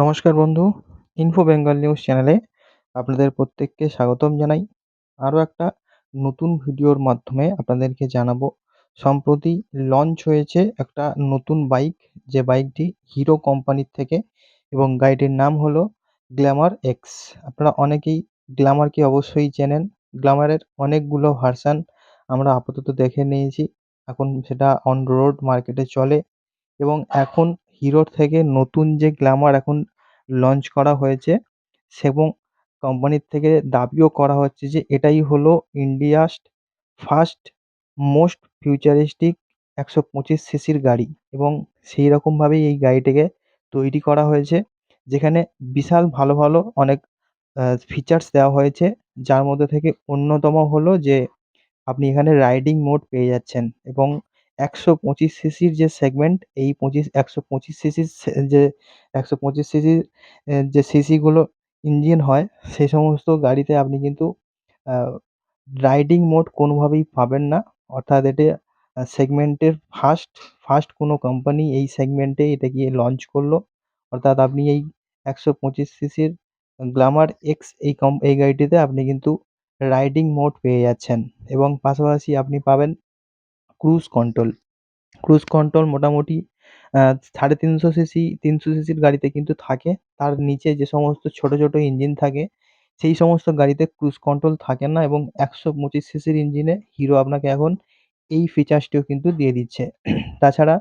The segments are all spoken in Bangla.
নমস্কার বন্ধু ইনফো বেঙ্গল নিউজ চ্যানেলে আপনাদের প্রত্যেককে স্বাগতম জানাই। আরও একটা নতুন ভিডিওর মাধ্যমে আপনাদেরকে জানাব, সম্প্রতি লঞ্চ হয়েছে একটা নতুন বাইক যে বাইকটি হিরো কোম্পানির থেকে এবং গাড়িটির নাম হলো গ্ল্যামার এক্স আপনারা অনেকেই গ্ল্যামারকে অবশ্যই চেনেন গ্ল্যামারের অনেকগুলো ভার্সান আমরা আপাতত দেখে নিয়েছি। এখন সেটা অন রোড মার্কেটে চলে এবং এখন হিরোর থেকে নতুন যে গ্ল্যামার এখন লঞ্চ করা হয়েছে এবং কোম্পানির থেকে দাবিও করা হচ্ছে যে এটাই হলো ইন্ডিয়াস ফার্স্ট মোস্ট ফিউচারিস্টিক একশো পঁচিশ সিসির গাড়ি এবং সেই রকমভাবেই এই গাড়িটিকে তৈরি করা হয়েছে, যেখানে বিশাল ভালো ভালো অনেক ফিচার্স দেওয়া হয়েছে, যার মধ্যে থেকে অন্যতম হলো যে আপনি এখানে রাইডিং মোড পেয়ে যাচ্ছেন এবং একশো পঁচিশ সিসির যে সেগমেন্ট এই পঁচিশ, একশো পঁচিশ সিসির যে, একশো পঁচিশ সিসির যে সিসিগুলো ইঞ্জিন হয় সেই সমস্ত গাড়িতে আপনি কিন্তু রাইডিং মোড কোনোভাবেই পাবেন না। অর্থাৎ এতে সেগমেন্টের ফার্স্ট ফার্স্ট কোনো কোম্পানি এই সেগমেন্টে এটা গিয়ে লঞ্চ করল। অর্থাৎ আপনি এই একশো পঁচিশ সিসির গ্ল্যামার এক্স এই কম এই গাড়িটিতে আপনি কিন্তু রাইডিং মোড পেয়ে যাচ্ছেন। এবং পাশাপাশি আপনি পাবেন ক্রুজ কন্ট্রোল ক্রুজ কন্ট্রোল মোটামুটি সাড়ে তিনশো সিসি তিনশো সিসির গাড়িতে কিন্তু থাকে। তার নিচে যে সমস্ত ছোটো ছোটো ইঞ্জিন থাকে, সেই সমস্ত গাড়িতে ক্রুজ কন্ট্রোল থাকে না এবং একশো পঁচিশ সিসির ইঞ্জিনে হিরো আপনাকে এখন এই ফিচার্সটিও কিন্তু দিয়ে দিচ্ছে। তাছাড়া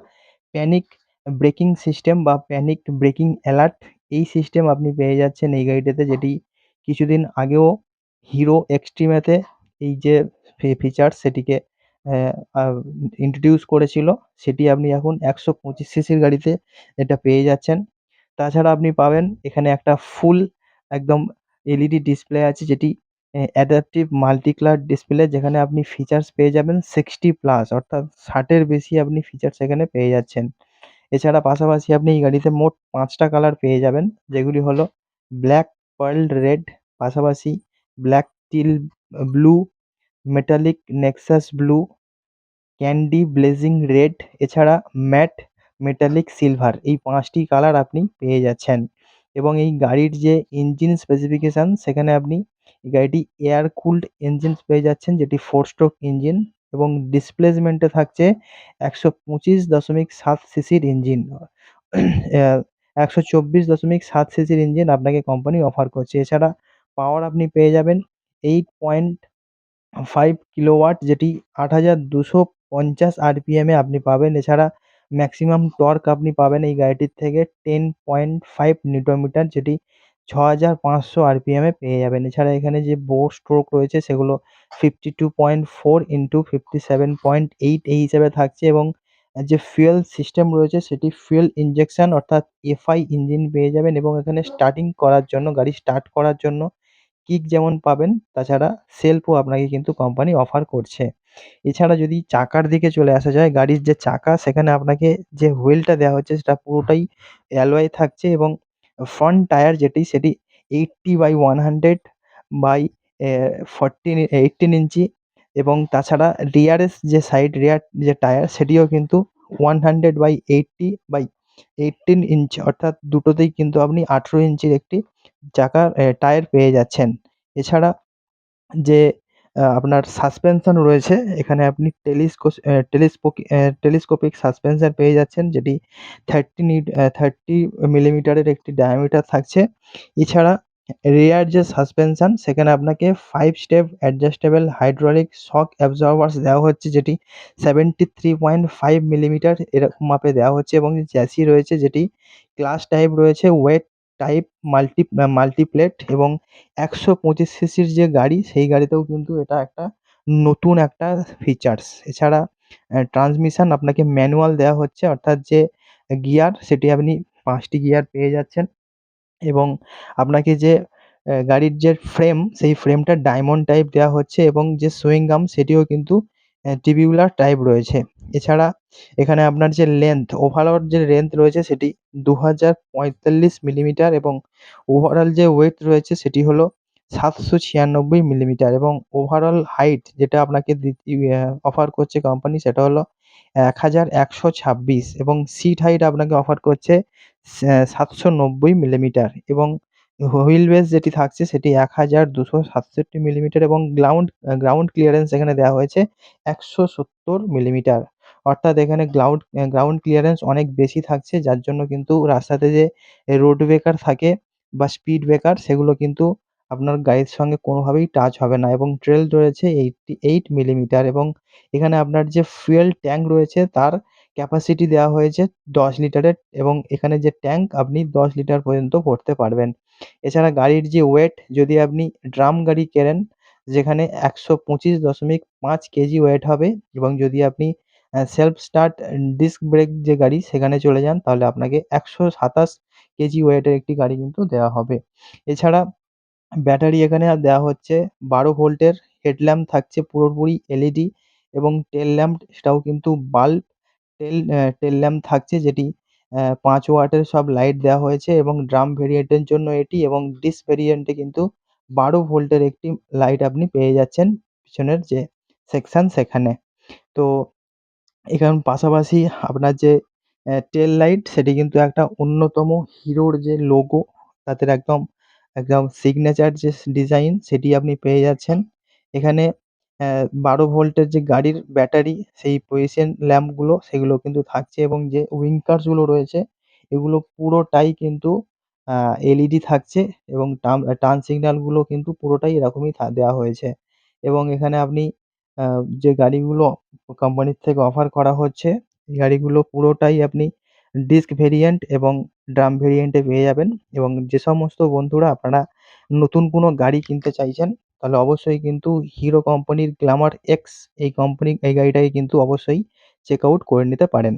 প্যানিক ব্রেকিং সিস্টেম বা প্যানিক ব্রেকিং অ্যালার্ট এই সিস্টেম আপনি পেয়ে যাচ্ছেন এই গাড়িটাতে, যেটি কিছুদিন আগেও হিরো এক্সট্রিমেতে এই যে ফিচার্স সেটিকে ইন্ট্রোডিউস করেছিল, সেটি আপনি এখন একশো পঁচিশ সিসির গাড়িতে এটা পেয়ে যাচ্ছেন। তাছাড়া আপনি পাবেন এখানে একটা ফুল একদম এলইডি ডিসপ্লে আছে, যেটি অ্যাডাপটিভ মাল্টি কালার ডিসপ্লে যেখানে আপনি ফিচার্স পেয়ে যাবেন সিক্সটি প্লাস অর্থাৎ ষাটের বেশি আপনি ফিচার্স এখানে পেয়ে যাচ্ছেন। এছাড়া পাশাপাশি আপনি এই গাড়িতে মোট পাঁচটা কালার পেয়ে যাবেন, যেগুলি হলো ব্ল্যাক পার্ল রেড পাশাপাশি black teal blue metallic Nexus blue candy blazing red এছাড়া ম্যাট মেটালিক সিলভার এই পাঁচটি কালার আপনি পেয়ে যাচ্ছেন। এবং এই গাড়ির যে ইঞ্জিন স্পেসিফিকেশান সেখানে আপনি এই গাড়িটি এয়ার কুলড ইঞ্জিন পেয়ে যাচ্ছেন, যেটি ফোর স্ট্রোক ইঞ্জিন এবং ডিসপ্লেসমেন্টে থাকছে একশো পঁচিশ দশমিক সাত সিসির ইঞ্জিন একশো চব্বিশ দশমিক সাত সিসির ইঞ্জিন আপনাকে কোম্পানি অফার করছে। এছাড়া পাওয়ার আপনি পেয়ে যাবেন এইট পয়েন্ট ফাইভ কিলোওয়াট যেটি আট হাজার দুশো পঞ্চাশ আরপিএমে আপনি পাবেন। এছাড়া ম্যাক্সিমাম টর্ক আপনি পাবেন এই গাড়িটির থেকে টেন পয়েন্ট ফাইভ নিউটন যেটি ছ হাজার পাঁচশো আরপিএমে পেয়ে যাবেন। এছাড়া এখানে যে বোর স্ট্রোক রয়েছে সেগুলো fifty two point four into fifty seven point eight এই হিসেবে থাকছে এবং যে ফুয়েল সিস্টেম রয়েছে সেটি ফুয়েল ইনজেকশন অর্থাৎ এফআই ইঞ্জিন পেয়ে যাবেন এবং এখানে স্টার্টিং করার জন্য, গাড়ি স্টার্ট করার জন্য কিক যেমন পাবেন, তাছাড়া সেলফও আপনাকে কিন্তু কোম্পানি অফার করছে। এছাড়া যদি চাকার দিকে চলে আসা যায়, গাড়ির যে চাকা, সেখানে আপনাকে যে হুইলটা দেওয়া হচ্ছে, সেটা পুরোটাই অ্যালয় থাকছে এবং ফ্রন্ট টায়ার যেটি, সেটি eighty by one hundred by fourteen eighteen inch এবং তাছাড়া রিয়ারের যে সাইড রিয়ার যে টায়ার সেটিও কিন্তু one hundred by eighty by eighteen inch অর্থাৎ দুটোতেই কিন্তু আপনি আঠেরো ইঞ্চির একটি চাকার টায়ার পেয়ে যাচ্ছেন। এছাড়া যে আপনার সাসপেনশন রয়েছে, এখানে আপনি টেলিস্কো টেলিস্কোপিক টেলিস্কোপিক সাসপেনশন পেয়ে যাচ্ছেন, যেটি থার্টি থার্টি মিলিমিটারের একটি ডায়ামিটার থাকছে। এছাড়া রেয়ার যে সাসপেনশন সেখানে আপনাকে five step adjustable hydraulic shock absorbers দেওয়া হচ্ছে, যেটি seventy three point five millimetre এরকম মাপে দেওয়া হচ্ছে এবং চ্যাসি রয়েছে যেটি ক্লাস টাইপ রয়েছে ওয়েট টাইপ মাল্টি মাল্টিপ্লেট এবং একশো পঁচিশ সিসির যে গাড়ি, সেই গাড়িতেও কিন্তু এটা একটা নতুন একটা ফিচার্স এছাড়া ট্রান্সমিশন আপনাকে ম্যানুয়াল দেওয়া হচ্ছে, অর্থাৎ যে গিয়ার সেটি আপনি পাঁচটি গিয়ার পেয়ে যাচ্ছেন। এবং আপনাকে যে গাড়ির যে ফ্রেম সেই ফ্রেমটা ডায়মন্ড টাইপ দেওয়া হচ্ছে এবং যে সুইং আর্ম সেটিও কিন্তু টিবিউলার টাইপ রয়েছে। এছাড়া এখানে আপনার যে লেন্থ ওভারঅল যে লেন্থ রয়েছে সেটি দু হাজার পঁয়তাল্লিশ মিলিমিটার এবং ওভারঅল যে ওয়েট রয়েছে সেটি হলো সাতশো ছিয়ানব্বই মিলিমিটার এবং ওভারঅল হাইট যেটা আপনাকে অফার করছে কোম্পানি সেটা হলো, এক হাজার একশো ছাব্বিশ এবং সিট হাইট আপনাকে অফার করছে সাতশো নব্বই মিলিমিটার এবং হুইল বেস যেটি থাকছে সেটি এক হাজার দুশো সাতষট্টি মিলিমিটার এবং গ্রাউন্ড গ্রাউন্ড ক্লিয়ারেন্স এখানে দেওয়া হয়েছে একশো সত্তর মিলিমিটার। অর্থাৎ এখানে গ্রাউন্ড গ্রাউন্ড ক্লিয়ারেন্স অনেক বেশি থাকছে, যার জন্য কিন্তু রাস্তাতে যে রোড ব্রেকার থাকে বা স্পিড ব্রেকার সেগুলো কিন্তু আপনার গাড়ির সঙ্গে কোনোভাবেই টাচ হবে না এবং ট্রেল রয়েছে এইটটি, এইট মিলিমিটার এবং এখানে আপনার যে ফুয়েল ট্যাঙ্ক রয়েছে তার ক্যাপাসিটি দেওয়া হয়েছে দশ লিটারের এবং এখানে যে ট্যাঙ্ক আপনি দশ লিটার পর্যন্ত ভরতে পারবেন। এছাড়া গাড়ির যে ওয়েট যদি আপনি ড্রাম গাড়ি কেনেন, যেখানে একশো পঁচিশ দশমিক পাঁচ কেজি ওয়েট হবে এবং যদি আপনি সেলফ স্টার্ট ডিস্ক ব্রেক যে গাড়ি, সেখানে চলে যান, তাহলে আপনাকে একশো সাতাশ কেজি ওয়েটের একটি গাড়ি কিন্তু দেওয়া হবে। এছাড়া ব্যাটারি এখানে দেওয়া হচ্ছে বারো ভোল্টের হেডল্যাম্প থাকছে পুরোপুরি এলইডি এবং টেল ল্যাম্প সেটাও কিন্তু বাল্ব টেল টেল ল্যাম্প থাকছে যেটি আ পাঁচ ওয়াটের সব লাইট দেওয়া হয়েছে এবং ড্রাম ভেরিয়েন্টের জন্য এটি এবং ডিস্ক -এ কিন্তু বারো ভোল্টের একটি লাইট আপনি পেয়ে যাচ্ছেন পিছনের যে সেকশন সেখানে। তো এখান পাশাপাশি আপনার যে টেল লাইট সেটি কিন্তু একটা অন্যতম হিরোর যে লোগো, তাদের একদম একদম সিগনেচার যে ডিজাইন সেটি আপনি পেয়ে যাচ্ছেন। এখানে বারো ভোল্টের যে গাড়ির ব্যাটারি, সেই পজিশন ল্যাম্পগুলো, সেগুলো কিন্তু থাকছে এবং যে উইঙ্কারসগুলো রয়েছে, এগুলো পুরোটাই কিন্তু এলইডি থাকছে এবং টার্ন টার্ন সিগন্যালগুলো কিন্তু পুরোটাই এরকমই থা দেওয়া হয়েছে। এবং এখানে আপনি যে গাড়িগুলো কোম্পানির থেকে অফার করা হচ্ছে গাড়িগুলো পুরোটাই আপনি ডিস্ক ভেরিয়েন্ট এবং ড্রাম ভেরিয়েন্টে পেয়ে যাবেন। এবং যে সমস্ত বন্ধুরা, আপনারা নতুন কোনো গাড়ি কিনতে চাইছেন তাহলে অবশ্যই কিন্তু হিরো কোম্পানির গ্ল্যামার এক্স এই কোম্পানি এই গাড়িটাকে কিন্তু অবশ্যই চেক আউট করে নিতে পারেন।